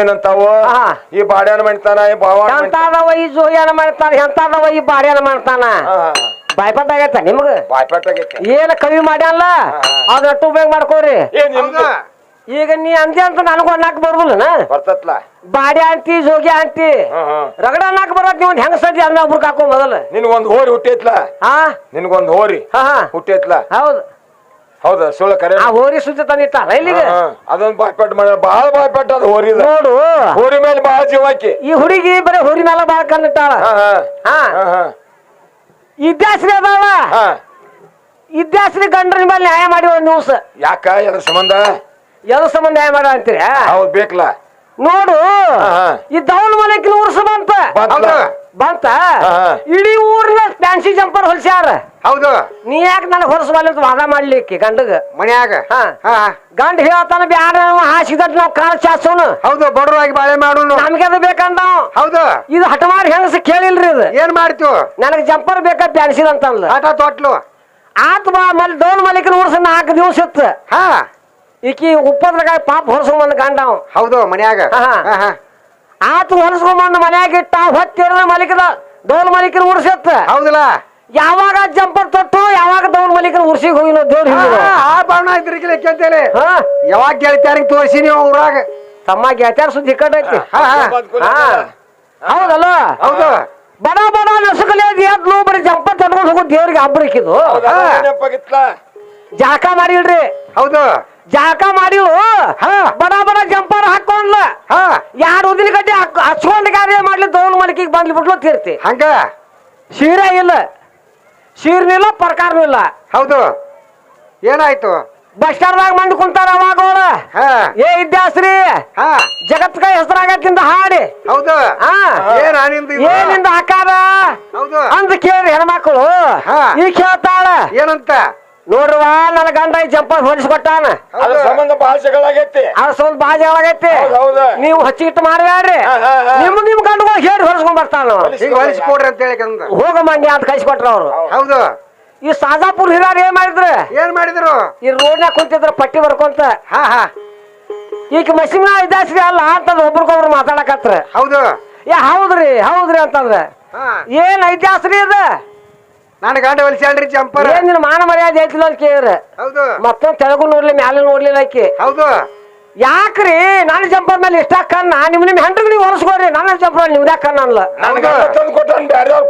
ಏನಂತಾವು? ಹಾ. ಈ ಬಾಡ್ಯಾನ ಮಾಡ್ತಾನ ಈ ಬಾವ ಎಂತಾದವ ಈ ಜೋಯಾನ ಮಾಡ್ತಾನ ಎಂತಾದವ ಈ ಬಾಡ್ಯಾನ ಮಾಡ್ತಾನ? ಬಾಯ್ಪಾಟ್ ಆಗೈತ ನಿಮ್ಗ? ಬಾಯ್ಪಾಟ್ ಆಗೈತೆ ಏನ ಕವಿ ಮಾಡ್ಯಾನಲ್ಲ? ಅದ್ ಅಟ್ಟು ಉಪಯೋಗ ಮಾಡ್ಕೋರಿ. ಈಗ ನೀ ಅಂದಿ ಅಂತ ನನಗೂ ಅನ್ನಕ್ ಬರುದಿಲ್ಲನ? ಬರ್ತತ್ಲ. ಬಾಡಿ ಅಂತಿ ಜೋಗಿ ಅಂತಿ ರಗಡ ಅನ್ನಕ್ ಬರತ್ ನೀವು ಹೆಂಗ ಸಜ್ಜಿ ಅನ್ನ ಒಬ್ರು ಹಾಕೋ ಮೊದಲ. ನಿನ್ಗೊಂದ್ ಹೋರಿ ಹುಟ್ಟೈತ್ಲ. ಹಾ? ನಿನ್ಗೊಂದ್ ಹೋರಿ ಹಾ ಹಾ. ಹುಟ್ಟೈತ್ಲ. ಹೌದು. ಹೌದ? ಸುಳ್ಳ ಕರೆ ಆ ಹೋರಿ ಸುದ್ದಿ ತಂದಿಟ್ಟಾರ ಇಲ್ಲಿಗೆ ಅದೊಂದು ಬಾಯ್ಪೆಟ್ ಮಾಡ ಬಹಳ ಬಾಯ್ಪೆಟ್ ಅದು ಹೋರಿದ. ನೋಡು. ಹೋರಿ ಮೇಲೆ ಬಹಳ ಜೀವಾಕಿ. ಈ ಹುಡುಗಿ ಬರೀ ಹೋರಿ ಮೇಲೆ ಬಹಳ ಕಣ್ಣಿಟ್ಟಾಳ ಹಾ ಹಾ. ಹಾ. ಹಾ ಹಾ. ಇದ್ಯಾಸ್ರಿ ಅದಾಳ? ಹಾ. ಇದ್ಯಾಸ್ರಿ ಗಂಡ್ರ ಮೇಲೆ ನ್ಯಾಯ ಮಾಡಿ ಒಂದ್ ನ್ಯೂಸ್? ಯಾಕ? ಎದ್ರ ಸಂಬಂಧ? ಎದ್ರ ಸಂಬಂಧ ನ್ಯಾಯ ಮಾಡ ಅಂತೀರಿ? ಹೌದು ಬೇಕಲ್ಲ ನೋಡು. ಈ ದೌಲ್ ಮಲಕಿನ ಉರ್ಸ ಬಂತ? ಬಂತ. ಇಡೀ ಊರ್ನ ಫ್ಯಾನ್ಸಿ ಜಂಪರ್ ಹೊಲ್ಸ್ಯಾರ. ಹೌದು. ನೀ ಯಾಕೆ ನನಗೆ ಹೊರಸು ಅಂತ ವಾದ ಮಾಡ್ಲಿಕ್ಕೆ ಗಂಡಗ? ಮನ್ಯಾಗ? ಹಾ. ಹಾ. ಗಂಡ ಹೇಳ್ತಾನ ಬ್ಯಾಡ ಹಾಸಿದ ನಾವು ಕಾಲ ಚಾಸೋನು ಹೌದು ಬಡವರಾಗಿ ಬಾಳೆ ಮಾಡೋನು. ನಮ್ಗೆ ಅದು ಬೇಕಂದ ಹೌದು. ಇದು ಹಠಮಾರಿ ಹೆಂಗಸ ಕೇಳಿಲ್ರಿ ಇದು. ಏನ್ ಮಾಡ್ತೀವಿ ನನಗೆ ಜಂಪರ್ ಬೇಕಾ ಬ್ಯಾನ್ಸಿದ ಅಂತ ಆಟ ತೊಟ್ಲು. ಆತ ಬಾ ಮಲ್ ದೌಲ್ ಮಲಿಕನ ಉರ್ಸ ನಾಲ್ಕು ದಿವಸ ಇತ್ತು. ಹಾ. ಈಕಿ ಉಪ್ಪದ್ರಗಾಯ ಪಾಪ ಹೊರಸ್ಕೊಂಬಂದ್ ಗಂಡ ಅವ ಹೌದು ಮನ್ಯಾಗ. ಹಾ, ಹಾ. ಬಂದು. ಆತ ಮನ್ಯಾಗ ಇಟ್ಟ ಹೊತ್ತಿರ ಮಲಿಕದ ದೌಲ್ ಮಲಿಕನ ಉರ್ಸತ್ತ ಹೌದಲ್ಲ. ಯಾವಾಗ ಜಂಪರ್ ತೊಟ್ಟು ಯಾವಾಗ ದೌಲ್ ಮಲಿಕನ ಉರ್ಸಿಗೆ ಹೋಗಿ ನಾವು ದೇವ್ರ ಹಾ, ಆ ಬಣ್ಣ ಇದ್ರಿಗಿಲ್ಲ ಕೇಳ್ತೇನೆ ಹಾ. ಯಾವಾಗ ಗೆಳತ್ಯಾರಿಗೆ ತೋರಿಸಿ ನೀವು ಊರಾಗ ತಮ್ಮ ಗೆಳತ್ಯಾರ ಸುದ್ದಿ. ಹಾ ಹೌದಲ್ಲ? ಹೌದು. ಬಡ ಬಡ ನಸುಕಲೆ ಎದ್ ನೋ ಬರೀ ಜಂಪರ್ ತಟ್ಕೊಂಡು ಹೋಗೋ ದೇವ್ರಿಗೆ ಹಬ್ಬರಿಕಿದು ಜಾಕ ಮಾಡಿ ಮಾಡಿಲ್ರಿ. ಹೌದು. ಜಾಕ ಮಾಡಿವು. ಹಾ. ಬಡ ಬಡ ಜಂಪರ್ ಹಾಕೊಂಡ್ಲ. ಹಾ. ಯಾರು ಉದಿನ ಗಡ್ಡೆ ಹಚ್ಕೊಂಡ್ ಕಾರ್ಯ ಮಾಡ್ಲಿ ದೌಲ್ ಮಲಿಕಿಗೆ ಬಂದ್ಲಿ ಬಿಟ್ಲು ತೀರ್ತಿ. ಹಂಗ? ಸೀರೆ ಇಲ್ಲ. ಪರ್ಕಾರನೂ ಇಲ್ಲ. ಹೌದು. ಏನಾಯ್ತು? ಬಸ್ ಸ್ಟ್ಯಾಂಡ್ದಾಗ ಮಂದಿ ಕುಂತಾರ ಅವಾಗ ಅವ್ರ. ಹಾ. ಏ ಇದ್ಯಾಸ್ರಿ? ಹಾ. ಜಗತ್ಕ ಹೆಸರಾಗತ್ತಿಂದ ಹಾಡಿ. ಹೌದು. ಹಾ. ಏನ್ನಿಂದ ಏನಿಂದ ಆಕಾರ ಹೌದು. ಅಂತ ಕೇಳಿ ಹೆಣ್ಮಕ್ಳು. ಹಾ. ಈ ಕೇಳ್ತಾಳ. ಏನಂತ? ನೋಡ್ರವಾ ನನ್ನ ಗಂಡ ಈ ಜಂಪರ್ ಹೊಲಿಸ್ಕೊಟ್ಟಾನ ಅದ್ರ ಹೌದು. ಸಂಬಂಧ ಬಾಳ ಜಗಳ ಆಗೈತಿ. ಅದ್ರ ಸ್ವಲ್ಪ ಬಾಜಿ ಒಳಗೈತಿ ಹೌದ್ ಹೌದು. ನೀವು ಹಚ್ಚಿಟ್ಟು ಹಾ, ಹಾ, ಹಾ. ನಿಮ್ ನಿಮ್ ಗಂಡುಗಳು ಹಿಂಗ್ ಹೊಲಿಸಿ ಕೊಡ್ರಿ ಅಂತ ಹೇಳಿ ಹೋಗ ಮಂಡಿ ಅಂತ ಕಳಿಸ್ಕೊಟ್ರ ಅವ್ರು. ಹೌದು. ಈ ಸಾಜಾಪುರ್ ಹಿರಾರ್ ಏನ್ ಮಾಡಿದ್ರು? ಏನ್ ಮಾಡಿದ್ರು? ಈ ರೋಡ್ನಾಗ ಕುಂತಿದ್ರ ಪಟ್ಟಿ ಬರ್ಕೊಂತ. ಹಾ ಹಾ. ಈಗ ಮಸಿನ ಇದ್ದಾಸ್ರಿ ಅಲ್ಲ ಅಂತಂದ್ ಒಬ್ರಿಗೊಬ್ರು ಮಾತಾಡಕತ್ರ. ಹೌದು. ಏ ಹೌದ್ರಿ ಹೌದ್ರಿ ಅಂತಂದ್ರೆ. ಏನ್ ಐತಿಹಾಸ್ರಿ ಅದ ನಾನು ಗಂಡ ಹೊಲಿಸ್ಯಾಳ್ರಿ ಜಂಪರ್ ಏನ್ ನಿನ್ ಮಾನ ಮರ್ಯಾದೆ ಐತಿಲ್ಲ ಅಂತ ಕೇಳಿದ್ರೆ. ಹೌದು. ಮತ್ತೊಂದ್ ತೆಳಗು ನೋಡ್ಲಿ ಮ್ಯಾಲೆ ನೋಡ್ಲಿಲ್ಲ ಆಕಿ. ಹೌದು. ಯಾಕ್ರಿ? ನಾನು ಜಂಪರ್ ಮೇಲೆ ಇಷ್ಟ ಕಣ್ಣ ನಿಮ್ ನಿಮ್ ಹೆಂಡ್ರಿಗೆ ನೀವು ಹೊಲಸ್ಕೋರಿ. ನನ್ನ ಜಂಪರ್ ನೀವು ಯಾಕಣ್ಣ ಅಲ್ಲ ನನ್ ಗಂಡ ತಂದು ಕೊಟ್ಟ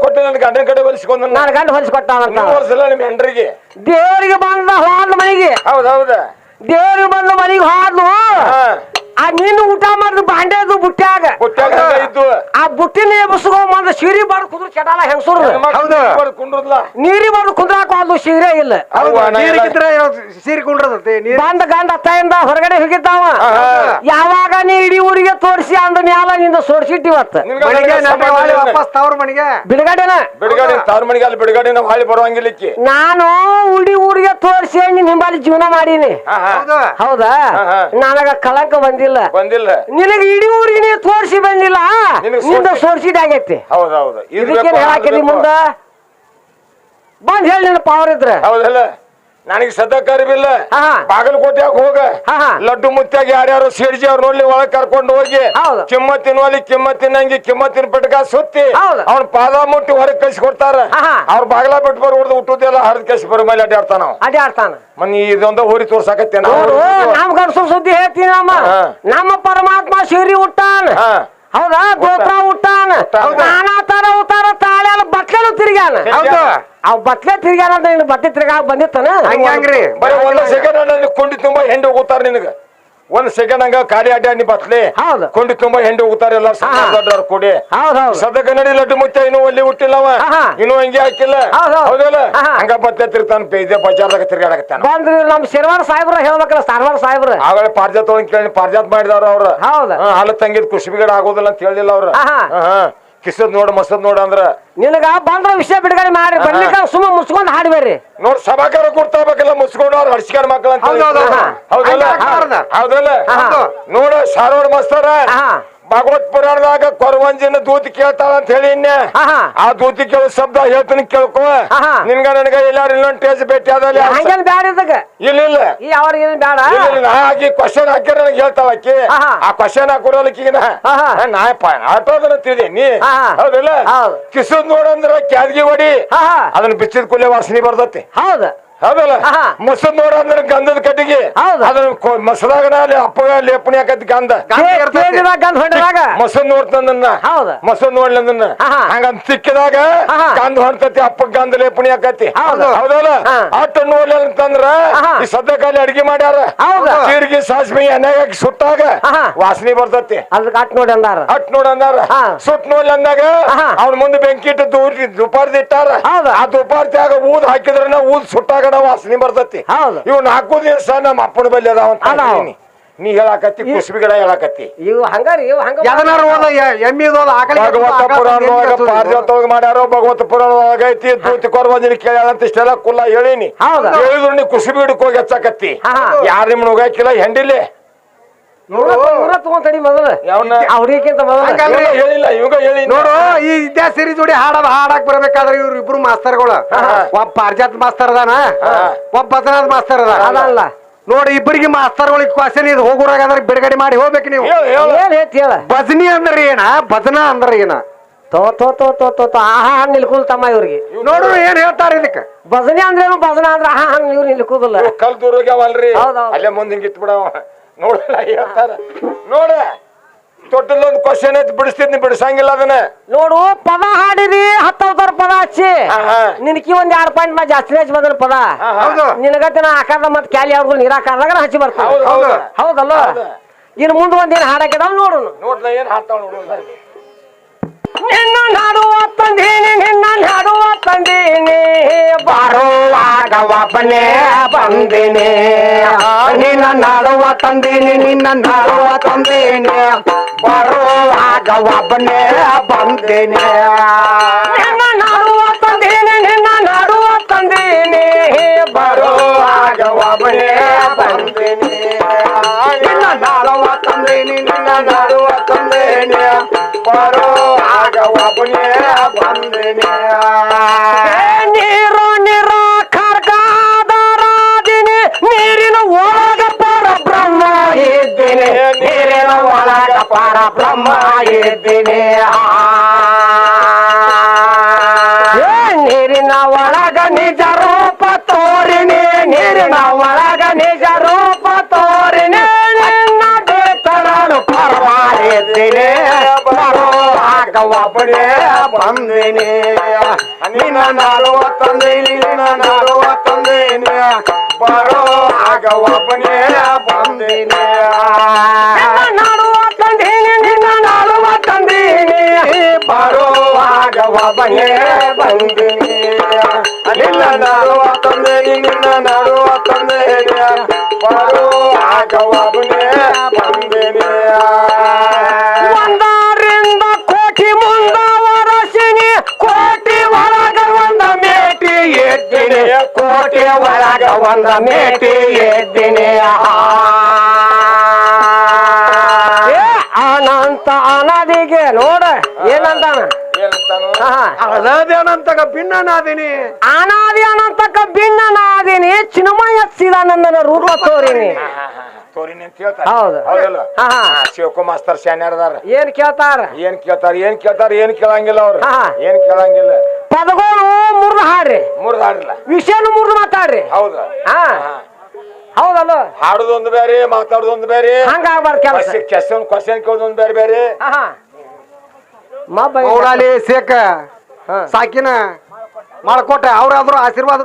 ಕೊಟ್ಟು ನನ್ನ ಗಂಡನ ಕಡೆ ಹೊಲಿಸ್ಕೊಂಡ್ ನಾನು ಗಂಡ ಹೊಲಿಸ್ಕೊಟ್ಟಾನಂತ ನೀವು ವರ್ಷಲ್ಲ ನಿಮ್ಮ ಹೆಂಡ್ರಿಗೆ. ದೇವರಿಗೆ ಬಂದ ಹೋದ ಮನೆಗೆ. ಹೌದ್ ಹೌದು. ದೇವ್ರಿಗೆ ಬಂದ ಮನೆಗೆ ಹೋದ್ಲು. ಹಾ. ಆ ನೀನು ಊಟ ಮಾಡಿದ್ರು ಬಾಂಡೆದು ಬುಟ್ಟ್ಯಾಗ ಆ ಬುಟ್ಟಿನ ಎಬ್ಸ್ಕೊಂಬಂದ ಸೀರಿ ಬಾರ್ದು ಕುದ್ರ ಚಟಾಲ ಹೆಂಗಸರು. ನೀರಿ ಬಾರ್ದು ಕುಂದ್ರಾಕ ಅದು ಸೀರೆ ಇಲ್ಲ. ನೀರಿಗಿದ್ರೆ ಸೀರಿಕೊಂಡ್ರದಂತೆ ಬಂದ ಗಂಡ ಅತ್ತಾಯಿಂದ ಹೊರಗಡೆ ಹೋಗಿದ್ದಾವ. ಯಾವಾಗ ನೀ ಇಡೀ ಊರಿಗೆ ತೋರಿಸಿ ಅಂದ ಮ್ಯಾಲ ನಿಂದ ಸೋರ್ಸಿಟ್ಟಿವತ್ತ. ವಾಪಸ್ ತವ್ರ ಮನೆಗೆ. ಬಿಡುಗಡೆನ? ಬಿಡುಗಡೆ ತಾರ ಮನೆಗೆ ಅಲ್ಲಿ ಬಿಡುಗಡೆ ನಾವು ಹಾಳಿ ಬರುವಂಗಿಲ್ಲ ನಾನು ಉಡಿ ಊರಿಗೆ ತೋರಿಸಿ ನಿಮ್ಮಲ್ಲಿ ಹಿಂಬಾಲಿ ಜೀವನ ಮಾಡೀನಿ. ಹೌದು. ಹೌದಾ? ನನಗ ಕಲಕ ಕಳಂಕ ಬಂದಿಲ್ಲ. ಬಂದಿಲ್ಲ. ನಿನಗೆ ಇಡೀ ಊರಿಗೆ ನೀ ತೋರಿಸಿ ಬಂದಿಲ್ಲ ನಿನಗ್ನಿಂದ ಸೋರ್ಸಿ- ಸೋರ್ಸಿದಾಗೈತಿ ಹೌದ್ ಹೌದು ಇದು ಇದಕ್ಕೇನ್ ಬೇಕು, ಹೇಳಾಕಿದಿ ಮುಂದ. ಬಂದ್ ಹೇಳಿ ನಿನ್ನ ಪವರ್ ಇದ್ರ ಹೌದಲ್ಲ? ನನಗೆ ಸದ್ದ ಕರಿಬಿಲ್ಲ ಹಾ, ಹಾ. ಬಾಗಲಕೋಟೆಯಾಗ ಹೋಗ ಹಾ, ಹಾ. ಲಡ್ಡು ಮುತ್ಯಾಗ ಯಾರ್ಯಾರು ಸೇರಿಸಿ ಅವ್ರ ನೋಡ್ಲಿ ಒಳಗ್ ಕರ್ಕೊಂಡು ಹೋಗಿ ಹೌದು. ಕಿಮ್ಮತ್ತಿನ ಒಲಿ ಕಿಮ್ಮತ್ತಿನ ಅಂಗಿ ಕಿಮ್ಮತ್ತಿನ ಪೆಟ್ಕ ಸುತ್ತಿ ಹೌದು. ಅವ್ನ ಪಾದ ಮುಟ್ಟಿ ಹೊರಗೆ ಕಳ್ಸಿ ಕೊಡ್ತಾರ ಹಾ, ಹಾ. ಅವ್ರ ಬಾಗಲ ಬಿಟ್ಟು ಬರ್ ಹೊಡೆದು ಹುಟ್ಟುದೆಲ್ಲ ಹರಿದ ಕಳ್ಸಿ ಬರೋ ಮೇಲೆ ಅಡ್ಡಾಡ್ತಾನ ಅವ ಅದೇ ಆಡ್ತಾನ ಮನ್ ಇದೊಂದ ಹೋರಿ ತೋರ್ಸಾಕತ್ತೇನ ನೋಡು ನಮ್ ಗಂಡಸು ಸುದ್ದಿ ಹೇಳ್ತೀನಿ ನಮ್ಮ ಹಾ. ನಮ್ಮ ಪರಮಾತ್ಮ ಸೀರಿ ಹುಟ್ಟಾನ ಹಾ ಹೌದಾ ದೋತ್ರ ಹುಟ್ಟಾನ ಹೌದು. ನಾನಾ ತರ ತಿರ್ಗ್ಯಾನ? ಹೌದು. ಅವ್ ಬಟ್ಲೆ ತಿರ್ಗ್ಯಾನ ಅಂತ ಇನ್ನು ಬಟ್ಟೆ ತಿರ್ಗಾಕ ಬಂದಿತ್ತಾನ ಹಂಗ ಹಂಗ್ರಿ ಬರೀ ಒಂದ್ ಸೆಕೆಂಡ್ ಕೊಂಡಿ ತುಂಬಾ ಹೆಂಡಿ ಹೋಗುತ್ತಾರ ನಿನಗ. ಒಂದ್ ಸೆಕೆಂಡ್ ಹಂಗ ಕಾಡಿ ನೀ ಬತ್ಲಿ ಹೌದು. ಕೊಂಡಿ ತುಂಬಾ ಹೆಂಡಿ ಹೋಗುತ್ತಾರ ಎಲ್ಲ ಹಾ. ದೊಡ್ಡವ್ರು ಕೂಡಿ. ಹೌದ್ ಹೌದು. ಸದ್ಯಕ್ಕೆ ನಡಿ ಲಡ್ಡು ಮುಚ್ಚ ಇನ್ನೂ ಒಲ್ಲಿ ಹುಟ್ಟಿಲ್ಲವ ಆಹಾ. ಇನ್ನೂ ಹಂಗೆ ಹಾಕಿಲ್ಲ. ಹೌದ್ ಹೌದ್. ಹೌದಲ್ಲ? ಆಹಾ. ಹಂಗ ಬತ್ತೆ ತಿರ್ತಾನ ಪೇಜೆ ಬಜಾರ್ದಾಗ ತಿರ್ಗಾಡಕತ್ತಾನ ಬಂದ್ರಿ ನಮ್ ಶರ್ವಾರ ಸಾಹೇಬ್ರ ಹೇಳ್ಬೇಕಲ್ಲ ಸಾರ್ವಾರ ಸಾಹೇಬ್ರ. ಆಗಳೇ ಪಾರ್ಜಾತ್ ಕೇಳಿ ಪಾರ್ಜಾತ್ ಮಾಡಿದವ್ರ ಅವ್ರ. ಹೌದ್. ಹಾ, ಹಾಲು ತಂಗಿದ್ ಕುಶಿಬಿಗಡ ಆಗೋದಿಲ್ಲ ಅಂತ ಹೇಳಿಲ್ಲ ಅವ್ರ. ಆಹಾ. ಕಿಸದ್ ನೋಡ ಮಸದ್ ನೋಡ ಅಂದ್ರ ನಿನಗ ಬಂದ್ರ ವಿಷಯ ಬಿಡುಗಡೆ ಮಾಡಿ ಬರ್ಲಿಕ್ಕ ಸುಮ್ಮ ಮುಚ್ಕೊಂಡ್ ಹಾಡ್ಬೇರಿ ನೋಡ್ ಸಭಾಕಾರ ಕೊಡ್ತಾಬೇಕಲ್ಲ ಮುಸ್ಕೊಂಡು ಅವ್ರ ಹಡ್ಸ್ಕಾರ ಮಕ್ಕಳ ಅಂತ ಹೌದ್ ಹೌದ್ ಹೌದ್. ಹೌದಲ್ಲ? ಹೌದಲ್ಲ. ನೋಡ ಶಾರೋಡ್ ಮಸ್ತಾರ. ಭಗವತ್ ಪುರಾಣದಾಗ ಕೊರವಂಜಿನ ದೂತಿ ಕೇಳ್ತಾಳ ಅಂತ ಹೇಳಿ. ಆ ದೂತಿ ಕೇಳೋ ಶಬ್ದ ಹೇಳ್ತೀನಿ ಕೇಳ್ಕೊ. ನಿನ್ಗ ನನಗ ಎಲ್ಲಾರು ಇಲ್ಲೊಂದ್ ಟೇಜ್ ಭೇಟಿ ಆದಲ್ಲಿ ಇಲ್ಲ ಇಲ್ಲ. ಇಲ್ಲ, ಆಕಿ ಕ್ವಶನ್ ಹಾಕಿರ ನನಗೆ ಹೇಳ್ತಾಳ ಆಕಿ. ಆ ಕ್ವಶನ್ ಹಾಕೋರಲಿಕ್ಕಿನ ಆಹಾ. ನಾಯಪ್ಪ ಆಟೋದನ್ನ ತಿಳಿದೀನಿ ನೀ ಹೌದಿಲ್ಲ? ಹೌದು. ಕಿಸದ್ ನೋಡಂದ್ರ ಕ್ಯಾದ್ಗಿ ಹೊಡಿ. ಅದನ್ನ ಬಿಚ್ಚಿದ ಕುಲೆ ವಾಸನೆ ಬರ್ತತಿ. ಹೌದು. ಹೌದಲ್ಲ ಮೊಸರು ಮಸದ್ ಅಂದ್ರೆ ಗಂಧದ ಕಟ್ಟಿಗೆ ಹೌದು. ಅದನ್ನ ಕೊ- ಅಲ್ಲಿ ಅಪ್ಪಗ ಲೇಪಣಿ ಹಾಕತಿ ಗಂಧ ಮಸದ್ ನೋಡ್ತಂದನ್ನ ಹೌದು. ಮಸದ್ ನೋಡ್ಲಂದನ್ನ ಹಂಗಂದ್ ತಿಕ್ಕಿದಾಗ. ಗಂಧ ಹೊಂಟತಿ ಅಪ್ಪ ಗಂಧ ಲೇಪಣಿ ಹಾಕತಿ ಹೌದು. ಹೌದಲ್ಲ ಹಾ. ಆಟ ನೋಡ್ಲಿ ಅಂತಂದ್ರ ಹಾ ಈ ಸದ್ಯಕಾಲಿ ಅಡಿಗೆ ಮಾಡ್ಯಾರ ಹೌದು. ಜೀರಿಗೆ ಸಾಸ್ಮಿ ಎಣ್ಣೆಗೆ ಹಾಕಿ ಸುಟ್ಟಾಗ ಹಾ ವಾಸನೆ ಬರ್ತತಿ ಅದಕ್ಕೆ ಅಟ್ ನೋಡಿ ಅಂದಾರ ಅಟ್ ನೋಡಿ ಅಂದಾರ ಹಾ. ಸುಟ್ ನೋಡ್ಲಿ ಅಂದಾಗ. ಅವ್ನ ಮುಂದೆ ಬೆಂಕಿ ಇಟ್ಟು ದೂರ ದುಪಾರ್ದ ಇಟ್ಟಾರ ಹೌದು. ಆ ದುಪಾರ್ತ್ಯಾಗ ಊದ್ ಹಾಕಿದ್ರ ಊದ್ ಸುಟ್ಟಾಗ ನಾವು ವಾಸನೆ ಬರ್ತತಿ ಹೌದು. ಇವ್ ನಾಲ್ಕು ದಿವಸ ನಮ್ಮ ಅಪ್ಪನ ಬಲ್ಲಿ ಅದಾವ ಅಂತ ಅದಾವ. ಹೇಳ್ತೀನಿ. ನೀ ಹೇಳಾಕತ್ತಿ ಕುಸ್ಬಿ ಗಿಡ ಹೇಳಾಕತ್ತಿ ಇವು ಹಂಗಾರಿ ಇವು ಹಂಗ ಯಾವ್ದನಾರ ಓದ ಎಮ್ಮಿ ಓದ ಆಕಳಿ ಭಗವತ ಪುರಾಣದೊಳಗ ಪಾರಿಜಾತೊಳಗ ಮಾಡ್ಯಾರೋ ಭಗವತ ಪುರಾಣದೊಳಗ ಐತಿ ದೂತಿ ಕೊರವಂಜನಿ ಕೇಳ್ಯಾಳ ಅಂತ ಇಷ್ಟೆಲ್ಲ ಕುಲ್ಲ ಹೇಳಿನಿ ಹೌದು. ಹೇಳಿದ್ರು ನೀ ಕುಸುಬಿ ಗಿಡಕ್ಕೆ ಹೋಗಿ ಹಚ್ಚಾಕತ್ತಿ ಹಾ. ಯಾರ ನಿಮ್ ಹೋಗಾಕಿಲ್ಲ ಹೆಂಡಿಲೆ ಇವ್ರ ತಗೊಂತಡಿ ಮೊದಲು. ಯಾವನ್ನ ಅವ್ರಿಗಿಂತ ಮೊದಲು. ಹಂಗಲ್ಲ. ಹೇಳಿಲ್ಲ ಇವಾಗ ಹೇಳಿ ನೋಡು ಈ ವಿದ್ಯಾ ಸಿರಿ ಜೋಡಿ ಹಾಡದ ಹಾಡಕ್ ಬರ್ಬೇಕಾದ್ರೆ ಇವ್ರು ಇಬ್ರು ಮಾಸ್ತರ್ಗಳು. ಒಬ್ಬ ಪಾರ್ಜಾತ್ ಮಾಸ್ತರ್ ಅದಾನ ಒಬ್ಬ ಬಸನಾಥ್ ಮಾಸ್ತರ್ ಅದ ಅದಲ್ಲ ನೋಡಿ ಇಬ್ಬರಿಗೆ ಮಾಸ್ತರ್ಗಳಿಗೆ ಕ್ವಶನ್ ಇದು. ಹೋಗೋರಾಗ ಅದ್ರ ಬಿಡುಗಡೆ ಮಾಡಿ ಹೋಗ್ಬೇಕು ನೀವು. ಹೇಳು ಹೇಳು. ಏನ್ ಹೇಳ್ತಿ ಹೇಳ. ಭಜನಿ ಅಂದ್ರೆ ಏನ? ಭಜನ ಅಂದ್ರೆ ಏನ? ತೋ ತೋ ತೋ ತೋ ತೋ ತೋ. ಆಹಾ ನಿಲ್ಕುಲ್ ತಮ್ಮ ಇವ್ರಿಗೆ. ನೋಡು ಏನ್ ಹೇಳ್ತಾರ ಇದಕ್ಕೆ? ಭಜನೆ ಅಂದ್ರೇನು ಭಜನ ಅಂದ್ರೆ ಆಹಾ ಹಂಗ ಇವ್ರು ನಿಲ್ಕುದಿಲ್ಲ. ಕಲ್ ದೂರೋಗ್ಯಾವಲ್ರಿ ಹೌದ್ ಹೌದ್. ಅಲ್ಲೇ ಮುಂದೆ ಹಿಂಗಿತ್ ಬಿಡವ ನೋಡಲ್ಲ ಹೇಳ್ತಾರ. ನೋಡ. ತೊಟ್ಟಲ್ಲೊಂದು ಕ್ವಶನ್ ಐತಿ ಬಿಡಿಸ್ತಿದ್ನಿ ಬಿಡಿಸಂಗಿಲ್ಲ ಅದನ್ನ. ನೋಡು ಪದ ಹಾಡಿರಿ ಹತ್ತವತ್ತಾರ ಪದ ಹಚ್ಚಿ. ನಿನಕಿ ಒಂದ್ ಎರಡ್ ಪಾಯಿಂಟ್ ಮಾ ಜಾಸ್ತಿ ಹಚ್ಚಿ ಬಂದ್ರ ಪದ. ಹೌದು. ನಿನಗತ್ತಿನ ಆಕಾರದ ಮತ್ ಕ್ಯಾಲಿ ಅವ್ರದ್ದು ನೀರಾಕಾರದಾಗ ಹಚ್ಚಿ ಬರ್ತಾವ. ಹೌದು ಹೌದು. ಹೌದಲ್ಲ? ಇನ್ ಇನ್ನು ಮುಂದೆ ಏನ್ ಹಾಡಾಕಿದಾವ ನೋಡು ನೋಡ್ಲ ಏನ್ ಹಾಡ್ತಾವ ನೋಡು ನಿನ್ನ ನಾಡುವ ತಂದೀನಿ, ನಿನ್ನ ನಾಡುವ ತಂದೀನಿ. ಬರುವಾಗ ಒಬ್ಬನೇ ಬಂದಿನಿ. ನಿನ್ನ ನಾಡುವ ತಂದೀನಿ, ನಿನ್ನ ನಾಡುವ ತಂದೀನಿ. ಬರುವಾಗ ಒಬ್ಬನೇ ಬಂದಿನಿ. ನಿನ್ನ ನಾಡುವ ತಂದೀನಿ, ನಿನ್ನ ನಾಡುವ ತಂದೀನಿ. ಬರುವಾಗ ಒಬ್ಬನೇ ಬಂದಿನಿ. ನಿನ್ನ ನಾಡುವ ತಂದೀನಿ, ನಿನ್ನ ನಾಡುವ ತಂದೀನಿ. ಬರುವಾಗ ಒಬ್ಬನೇ ಬಂದಿನಿ ನೀರು ನೀರು ಖರ್ಗಾದರಾದಿನಿ ನೀರಿನ ಒಳಗ ಪರ ಬ್ರಹ್ಮ ಇದ್ದೀನಿ. ನೀರಿನ ಒಳಗ ಪರ ಬ್ರಹ್ಮ ಇದ್ದೀನಿ ನೀರಿನ ಒಳಗ ನಿಜ ರೂಪ ತೋರಿನಿ. ನೀರಿನ ಬರುವಾಗ ಬಂದೇನೆ. ನಿನ್ನ ನಾಡುವ ತಂದೀನಿ ನಿನ್ನ ನಾಡುವ ಬರೋ ಒಬ್ಬನೇ ಬಂದಿನಿ. ಒಳಗ ಒಂದ ಮೇಟಿ ಎದ್ದಿನಿ ಏ, ಅನಂತ ಅನಾದಿಗೆ ನೋಡ ಏನಂತಾನ. ಅಳದೇನಂತಗ ಭಿನ್ನನಾದಿನಿ. ಅನಾದಿ ಅನಂತಕ ಭಿನ್ನನಾದಿನಿ ಚಿನ್ಮಯ ಚಿದಾನಂದನ ರೂಪ ತೋರಿನಿ. ತೋರಿನಿ. ಅಂತ ಹೇಳ್ತಾರ. ಹೌದಲ್ಲ? ಹಾ, ಹಾ. ಹಾ, ಶಿವಕುಮಾರ್ ಮಾಸ್ತರ್ ಶಾನ್ಯಾರದಾರ. ಏನ್ ಕೇಳ್ತಾರ? ಏನ್ ಕೇಳ್ತಾರ ಏನ್ ಕೇಳ್ತಾರ ಏನ್ ಕೇಳಂಗಿಲ್ಲ ಅವ್ರು. ಏನ್ ಕೇಳಂಗಿಲ್ಲ. ಪದಗಳು ಮಾತಾಡ್ರಿ ಹೌದು. ಹಾ. ಹೌದಲ್ಲ? ಹಾಡುದೊಂದು ಬೇರೆ ಮಾತಾಡುದೊಂದು ಬೇರೆ. ಹಂಗಾಗ್ಬಾರ್ದು ಕೆಲಸ. ಕ್ವಶನ್ ಕ್ವಶನ್ ಕೇಳೋದೊಂದು ಬೇರೆ ಬೇರೆ. ಮೌಲಾಲಿ ಸೇಕ ಸಾಕಿನ ಮಾಡ್ಕೊಟ್ಟೆ ಅವ್ರಾದ್ರೂ ಆಶೀರ್ವಾದ